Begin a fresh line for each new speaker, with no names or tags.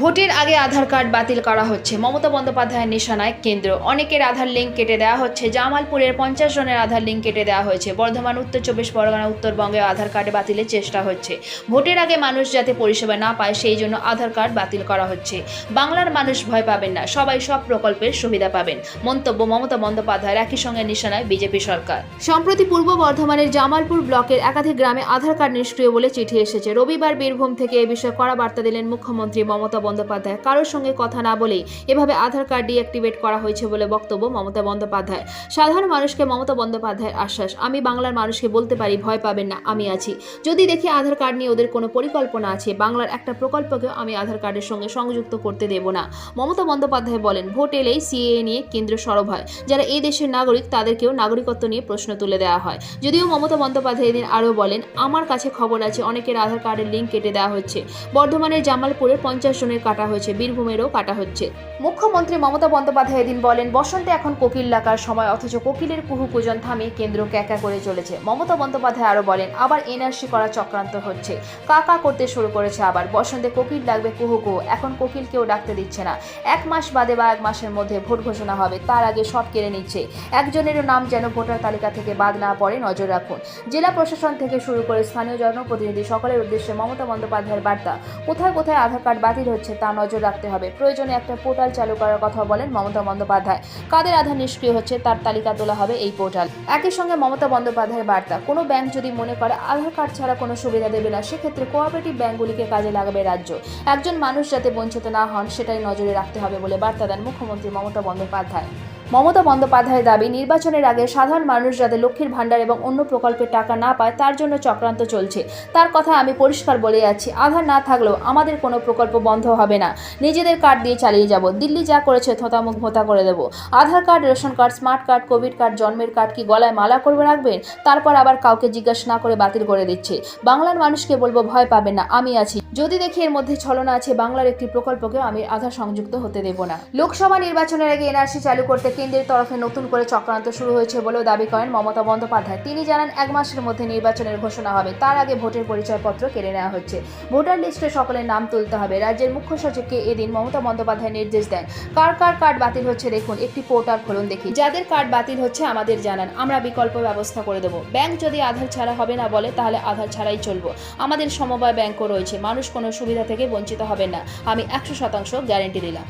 ভোটের আগে আধার কার্ড বাতিল করা হচ্ছে। মমতা বন্দ্যোপাধ্যায়ের নিশানায় কেন্দ্র। অনেকের আধার লিঙ্ক কেটে দেওয়া হচ্ছে। জামালপুরের পঞ্চাশ জনের আধার লিঙ্ক কেটে দেওয়া হয়েছে। বর্ধমান, উত্তর চব্বিশ পরগনা, উত্তরবঙ্গে আধার কার্ড বাতিলের চেষ্টা হচ্ছে। ভোটের আগে মানুষ যাতে পরিষেবা না পায়, সেই জন্য আধার কার্ড বাতিল করা হচ্ছে। বাংলার মানুষ ভয় পাবেন না। সবাই সব প্রকল্পের সুবিধা পাবেন। মন্তব্য মমতা বন্দ্যোপাধ্যায়ের একই সঙ্গে নিশানায় বিজেপি সরকার। সম্প্রতি পূর্ব বর্ধমানের জামালপুর ব্লকের একাধিক গ্রামে আধার কার্ড নিষ্ক্রিয় বলে চিঠি এসেছে। রবিবার বীরভূম থেকে এ বিষয়ে কড়া বার্তা দিলেন মুখ্যমন্ত্রী মমতা বন্দ্যোপাধ্যায়। কারোর সঙ্গে কথা না বলেই এভাবে আধার কার্ড ডিঅ্যাক্টিভেট করা হয়েছে বলে বক্তব্য মমতা বন্দ্যোপাধ্যায়। সাধারণ মানুষকে মমতা বন্দ্যোপাধ্যায়ের আশ্বাস, আমি বাংলার মানুষকে বলতে পারি, ভয় পাবেন না, আমি আছি। যদি দেখি আধার কার্ড নিয়ে ওদের কোনো পরিকল্পনা আছে, বাংলার একটা প্রকল্পকেও আমি আধার কার্ডের সঙ্গে সংযুক্ত করতে দেব না। মমতা বন্দ্যোপাধ্যায় বলেন, ভোট এলেই সিএএ নিয়ে কেন্দ্র সরব হয়। যারা এই দেশের নাগরিক, তাদেরকেও নাগরিকত্ব নিয়ে প্রশ্ন তুলে দেওয়া হয়। যদিও মমতা বন্দ্যোপাধ্যায় এদিন আরও বলেন, আমার কাছে খবর আছে, অনেকের আধার কার্ডের লিঙ্ক কেটে দেওয়া হচ্ছে। বর্ধমানের জামালপুরের পঞ্চাশ জনের কাটা হয়েছে, বীরভূমেরও কাটা হচ্ছে। মুখ্যমন্ত্রী মমতা বন্দ্যোপাধ্যায় এদিন বলেন, বসন্তে এখন কোকিল ডাকার সময়, অথচ কোকিলের কুহু কুজন থামিয়ে কেন্দ্র ক্যাকা করে চলেছে। মমতা বন্দ্যোপাধ্যায় আরও বলেন, আবার এনআরসি করা চক্রান্ত হচ্ছে। কাকা করতে শুরু করেছে আবার, বসন্তে কোকিল ডাকবে কুহু কুহু এখন কোকিল কেউ ডাকতে দিচ্ছে না। এক মাস বাদে বা এক মাসের মধ্যে ভোট ঘোষণা হবে, তার আগে সব কেড়ে নিচ্ছে। একজনেরও নাম যেন ভোটার তালিকা থেকে বাদ না পড়ে, নজর রাখুন। জেলা প্রশাসন থেকে শুরু করে স্থানীয় জনপ্রতিনিধি সকলের উদ্দেশ্যে মমতা বন্দ্যোপাধ্যায়ের বার্তা। কোথায় কোথায় আধার কার্ড বাতিল তা নজর রাখতে হবে। প্রয়োজনে একটা পোর্টাল চালু করার কথা বলেন মমতা বন্দ্যোপাধ্যায়। কাদের আধার নিষ্ক্রিয় হচ্ছে তার তালিকা তোলা হবে এই পোর্টাল। একই সঙ্গে মমতা বন্দ্যোপাধ্যায়ের বার্তা, কোনো ব্যাংক যদি মনে করে আধার কার্ড ছাড়া কোনো সুবিধা দেবে না, সেক্ষেত্রে কোঅপারেটিভ ব্যাঙ্কগুলিকে কাজে লাগাবে রাজ্য। একজন মানুষ যাতে বঞ্চিত না হন, সেটাই নজরে রাখতে হবে বলে বার্তা দেন মুখ্যমন্ত্রী মমতা বন্দ্যোপাধ্যায়। মমতা বন্দ্যোপাধ্যায়ের দাবি, নির্বাচনের আগে সাধারণ মানুষ যাতে লক্ষ্মীর ভাণ্ডার এবং অন্য প্রকল্পের টাকা না পায়, তার জন্য চক্রান্ত চলছে। তার কথা আমি পরিষ্কার বলে যাচ্ছি। আধার না থাকলেও আমাদের কোনো প্রকল্প বন্ধ হবে না। নিজেদের কার্ড দিয়ে চালিয়ে যাব। দিল্লি যা করেছে থতামুখ ভোতা করে দেবো। Aadhaar card, ration card, smart card, covid card, জন্মের কার্ড কি গলায় মালা করবে রাখবেন? তারপর আবার কাউকে জিজ্ঞাসা না করে বাতিল করে দিচ্ছে। বাংলার মানুষকে বলব, ভয় পাবেন না, আমি আছি। যদি দেখি এর মধ্যে ছলনা আছে বাংলার একটি প্রকল্পকেও আমি আধার সংযুক্ত হতে দেব না। লোকসভা নির্বাচনের আগে এনআরসি চালু করতে কেন্দ্রের তরফে নতুন করে চক্রান্ত শুরু হয়েছে বলেও দাবি করেন মমতা বন্দ্যোপাধ্যায়। তিনি জানান, এক মাসের মধ্যে নির্বাচনের ঘোষণা হবে। তার আগে ভোটের পরিচয়পত্র কেড়ে নেওয়া হচ্ছে। ভোটার লিস্টে সকলের নাম তুলতে হবে। রাজ্যের মুখ্য সচিবকে এদিন মমতা বন্দ্যোপাধ্যায় নির্দেশ দেন। কার কার কার্ড বাতিল হচ্ছে দেখুন, একটি পোর্টাল খুলুন দেখি। যাদের কার্ড বাতিল হচ্ছে আমাদের জানান। আমরা বিকল্প ব্যবস্থা করে দেবো। ব্যাংক যদি আধার ছাড়া হবে না বলে, তাহলে আধার ছাড়াই চলবো। আমাদের সমবায় ব্যাংকও রয়েছে। মানুষ কোনো সুবিধা থেকে বঞ্চিত হবে না। আমি একশো শতাংশ গ্যারেন্টি দিলাম।